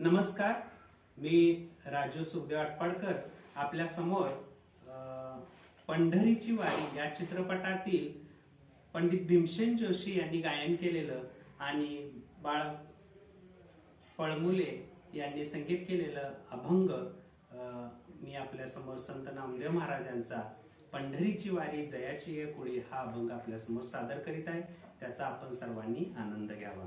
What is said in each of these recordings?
नमस्कार मी राजू सुखदेव आटपाडकर. आपल्यासमोर पंढरीची वारी या चित्रपटातील पंडित भीमसेन जोशी यांनी गायन केलेलं आणि बाळ पळमुले यांनी संगीत केलेलं अभंग मी आपल्यासमोर संत नामदेव महाराज यांचा पंढरीची वारी जयाची कुळी हा अभंग आपल्यासमोर सादर करीत आहे. त्याचा आपण सर्वांनी आनंद घ्यावा.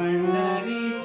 पंढरीची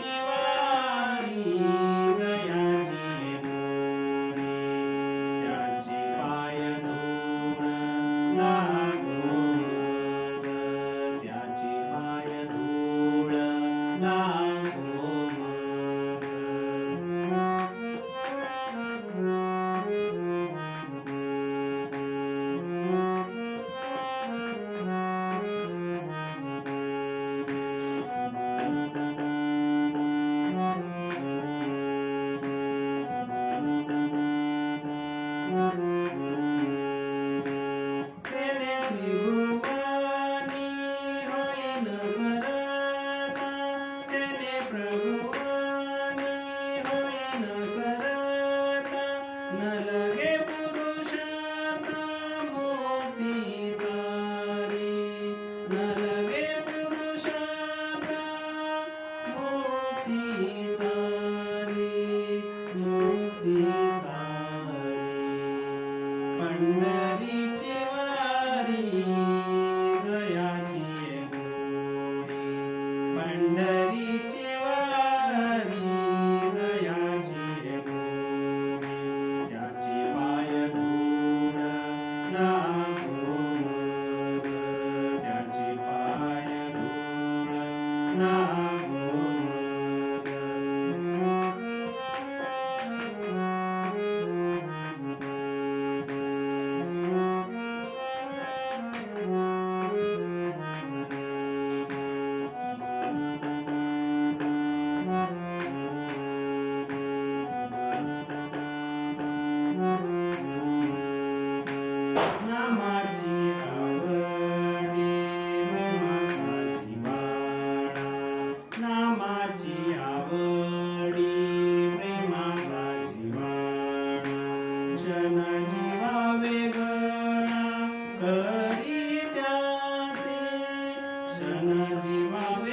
জীবন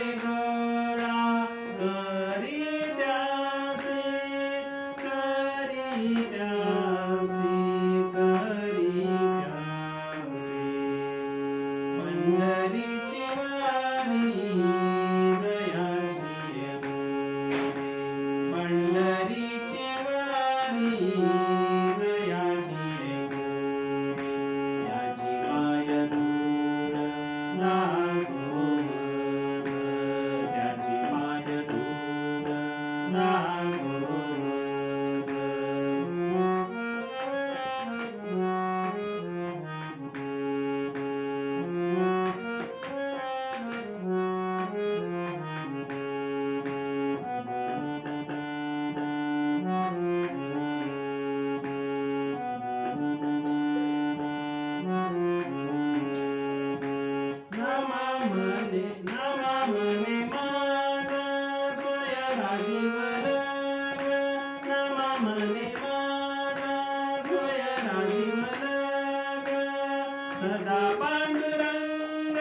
सदा पांडुरंग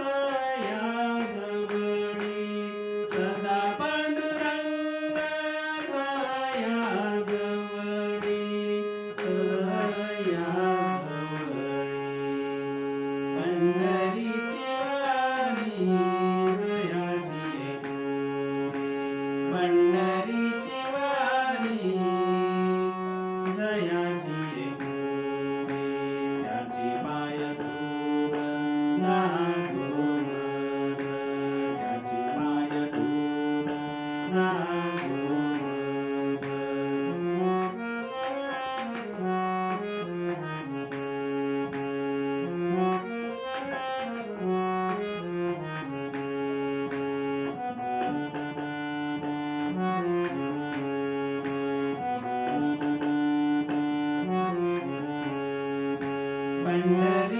तया जगणी सदा पांडुरंग तया जवळी तया पंढरीची वाणी दयाची पंढरी पंढरीची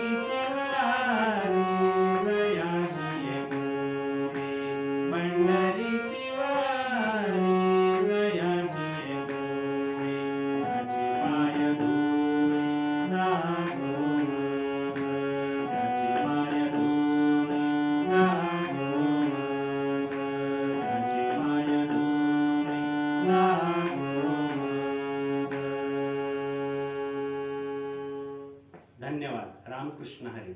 কৃষ্ণ হরি।